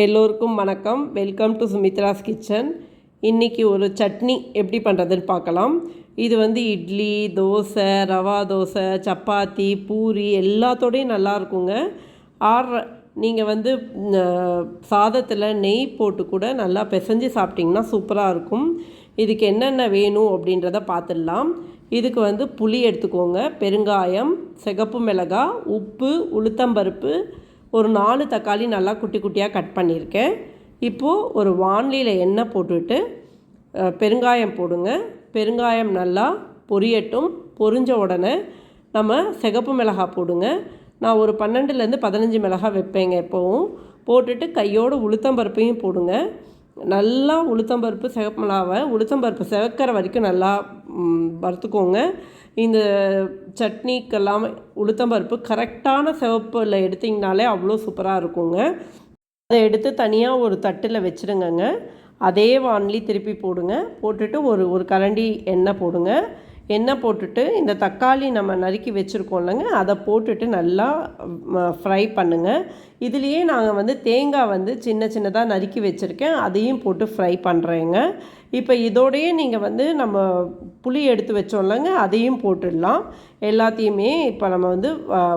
எல்லோருக்கும் வணக்கம். Welcome to Sumitra's kitchen இன்றைக்கி ஒரு சட்னி எப்படி பண்ணுறதுன்னு பார்க்கலாம். இது வந்து இட்லி தோசை ரவா தோசை சப்பாத்தி பூரி எல்லாத்தோடையும் நல்லாயிருக்குங்க ஆர் நீங்கள் வந்து சாதத்தில் நெய் போட்டு கூட நல்லா பிசைஞ்சு சாப்பிட்டிங்கன்னா சூப்பராக இருக்கும். இதுக்கு என்னென்ன வேணும் அப்படின்றத பார்த்துடலாம். இதுக்கு வந்து புளி எடுத்துக்கோங்க. பெருங்காயம் சிகப்பு மிளகாய் உப்பு உளுத்தம்பருப்பு ஒரு நாலு தக்காளி நல்லா குட்டி குட்டியாக கட் பண்ணியிருக்கேன். இப்போது ஒரு வான்லியில் எண்ணெய் போட்டுட்டு பெருங்காயம் போடுங்க. பெருங்காயம் நல்லா பொரியட்டும் பொரிஞ்ச உடனே நம்ம சிகப்பு மிளகாய் போடுங்க. நான் ஒரு பன்னெண்டுலேருந்து பதினஞ்சு மிளகாய் வைப்பேங்க எப்போவும் போட்டுட்டு கையோடு உளுத்தம்பருப்பையும் போடுங்க. நல்லா உளுத்தம்பருப்பு சிகப்பு உளுத்தம் உளுத்தம்பருப்பு சிவக்கிற வரைக்கும் நல்லா வறுத்துக்கோங்க. இந்த சட்னிக்கெல்லாம் உளுத்தம்பருப்பு கரெக்டான சிவப்பில் எடுத்திங்கனாலே அவ்வளோ சூப்பராக இருக்குங்க. அதை எடுத்து தனியாக ஒரு தட்டில் வச்சுருங்கங்க. அதே வான்லி திருப்பி போடுங்க. போட்டுட்டு ஒரு ஒரு கரண்டி எண்ணெய் போடுங்க. எண்ணெய் போட்டுட்டு இந்த தக்காளி நம்ம நறுக்கி வச்சுருக்கோம் இல்லைங்க அதை போட்டுட்டு நல்லா ஃப்ரை பண்ணுங்கள் இதுலேயே நாங்கள் வந்து தேங்காய் வந்து சின்ன சின்னதாக நறுக்கி வச்சுருக்கேன் அதையும் போட்டு ஃப்ரை பண்ணுறேங்க இப்போ இதோடையே நீங்கள் வந்து நம்ம புளி எடுத்து வச்சோம்லங்க அதையும் போட்டுடலாம். எல்லாத்தையுமே இப்போ நம்ம வந்து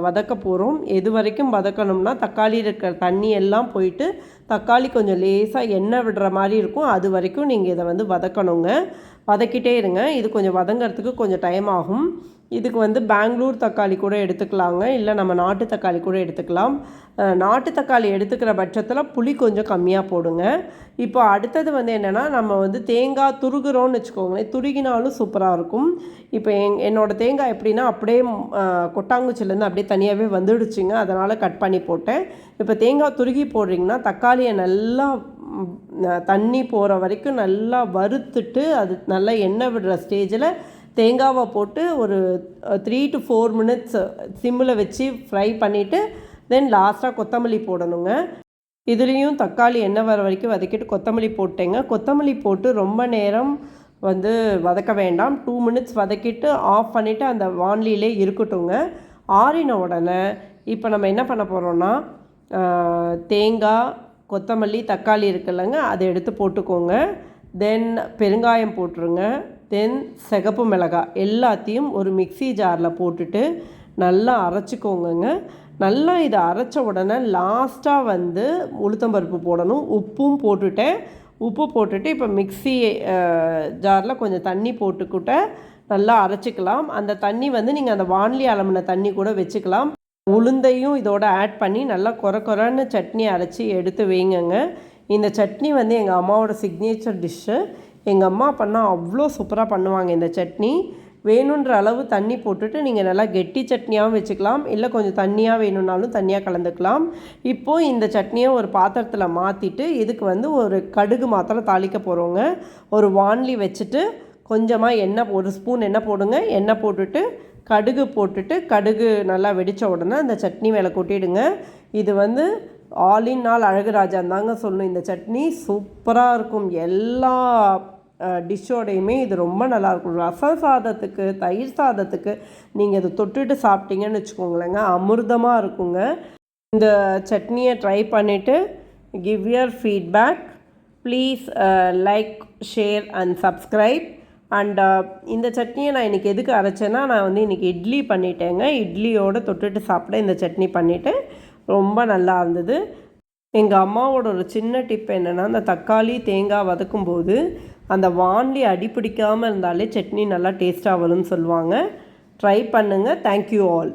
வதக்க போகிறோம் எது வரைக்கும் வதக்கணும்னா தக்காளி இருக்கிற தண்ணி எல்லாம் போயிட்டு தக்காளி கொஞ்சம் லேசாக எண்ணெய் விடுற மாதிரி இருக்கும். அது வரைக்கும் நீங்கள் இதை வந்து வதக்கணுங்க. வதக்கிட்டே இருங்க. இது கொஞ்சம் வதங்கிறதுக்கு கொஞ்சம் டைம் ஆகும். இதுக்கு வந்து பெங்களூர் தக்காளி கூட எடுத்துக்கலாங்க. இல்லை நம்ம நாட்டு தக்காளி கூட எடுத்துக்கலாம். நாட்டு தக்காளி எடுத்துக்கிற பட்சத்தில் புளி கொஞ்சம் கம்மியாக போடுங்க. இப்போ அடுத்தது வந்து என்னென்னா நம்ம வந்து தேங்காய் துருகிறோன்னு வச்சுக்கோங்களேன். துருகினாலும் சூப்பராக இருக்கும். இப்போ எங் என்னோடய தேங்காய் எப்படின்னா அப்படியே கொட்டாங்குச்சிலேருந்து அப்படியே தனியாகவே வந்துடுச்சுங்க. அதனால் கட் பண்ணி போட்டேன். இப்போ தேங்காய் துருகி போடுறீங்கன்னா தக்காளியை நல்லா தண்ணி போகிற வரைக்கும் நல்லா வறுத்துட்டு அது நல்லா எண்ணெய் விடுற ஸ்டேஜில் தேங்காவை போட்டு ஒரு த்ரீ டு ஃபோர் மினிட்ஸ் சிம்மில் வச்சு ஃப்ரை பண்ணிவிட்டு தென் லாஸ்ட்டாக கொத்தமல்லி போடணுங்க. இதுலேயும் தக்காளி எண்ணெய் வர வரைக்கும் வதக்கிட்டு கொத்தமல்லி போட்டேங்க. கொத்தமல்லி போட்டு ரொம்ப நேரம் வந்து வதக்க வேண்டாம். டூ மினிட்ஸ் வதக்கிட்டு ஆஃப் பண்ணிவிட்டு அந்த வான்லியிலே இருக்கட்டுங்க ஆறின உடனே இப்போ நம்ம என்ன பண்ண போகிறோன்னா தேங்காய் கொத்தமல்லி தக்காளி இருக்குல்லங்க அதை எடுத்து போட்டுக்கோங்க. தென் பெருங்காயம் போட்டுருங்க. தென் சிகப்பு மிளகாய் எல்லாத்தையும் ஒரு மிக்சி ஜாரில் போட்டுட்டு நல்லா அரைச்சிக்கோங்கங்க. நல்லா இதை அரைச்ச உடனே லாஸ்ட்டாக வந்து உளுத்தம்பருப்பு போடணும். உப்பும் போட்டுட்டேன். உப்பு போட்டுட்டு இப்போ மிக்சி ஜாரில் கொஞ்சம் தண்ணி போட்டுக்கிட்ட நல்லா அரைச்சிக்கலாம். அந்த தண்ணி வந்து நீங்கள் அந்த வான்லி அலம்பின தண்ணி கூட வச்சுக்கலாம். உளுந்தையும் இதோட ஆட் பண்ணி நல்லா குறை குறைன்னு சட்னி அரைச்சி எடுத்து வைங்கங்க. இந்த சட்னி வந்து எங்கள் அம்மாவோட சிக்னேச்சர் டிஷ்ஷு எங்கள் அம்மா பண்ணால் அவ்வளோ சூப்பராக பண்ணுவாங்க இந்த சட்னி. வேணுன்ற அளவு தண்ணி போட்டுட்டு நீங்கள் நல்லா கெட்டி சட்னியாகவும் வச்சுக்கலாம். இல்லை கொஞ்சம் தண்ணியாக வேணும்னாலும் தண்ணியாக கலந்துக்கலாம். இப்போது இந்த சட்னியை ஒரு பாத்திரத்தில் மாற்றிட்டு இதுக்கு வந்து ஒரு கடுகு மாத்திரம் தாளிக்க போகிறோங்க ஒரு வான்லி வச்சுட்டு கொஞ்சமாக எண்ணெய் ஒரு ஸ்பூன் எண்ணெய் போடுங்க. எண்ணெய் போட்டுட்டு கடுகு போட்டுட்டு கடுகு நல்லா வெடித்த உடனே அந்த சட்னி மேலே கொட்டிடுங்க. இது வந்து ஆலின் நாள் அழகுராஜான் தாங்க சொல்லணும். இந்த சட்னி சூப்பராக இருக்கும். எல்லா டிஷ்ஷோடையுமே இது ரொம்ப நல்லாயிருக்கும் ரசம் சாதத்துக்கு தயிர் சாதத்துக்கு நீங்கள் இதை தொட்டுட்டு சாப்பிட்டீங்கன்னு வச்சுக்கோங்களேங்க. அமிர்தமாக இருக்குங்க. இந்த சட்னியை ட்ரை பண்ணிவிட்டு give your feedback please like share and subscribe and இந்த சட்னியை நான் இன்றைக்கி எதுக்கு அரைச்சேன்னா நான் வந்து இன்றைக்கி இட்லி பண்ணிட்டேங்க. இட்லியோடு தொட்டுட்டு சாப்பிட இந்த சட்னி பண்ணிவிட்டு ரொம்ப நல்லா இருந்தது. எங்கள் அம்மாவோட ஒரு சின்ன டிப் என்னென்னா அந்த தக்காளி தேங்காய் வதக்கும்போது அந்த வான்லி அடிப்பிடிக்காமல் இருந்தாலே சட்னி நல்லா டேஸ்ட்டாக வரும்னு சொல்லுவாங்க. ட்ரை பண்ணுங்கள் தேங்க்யூ ஆல்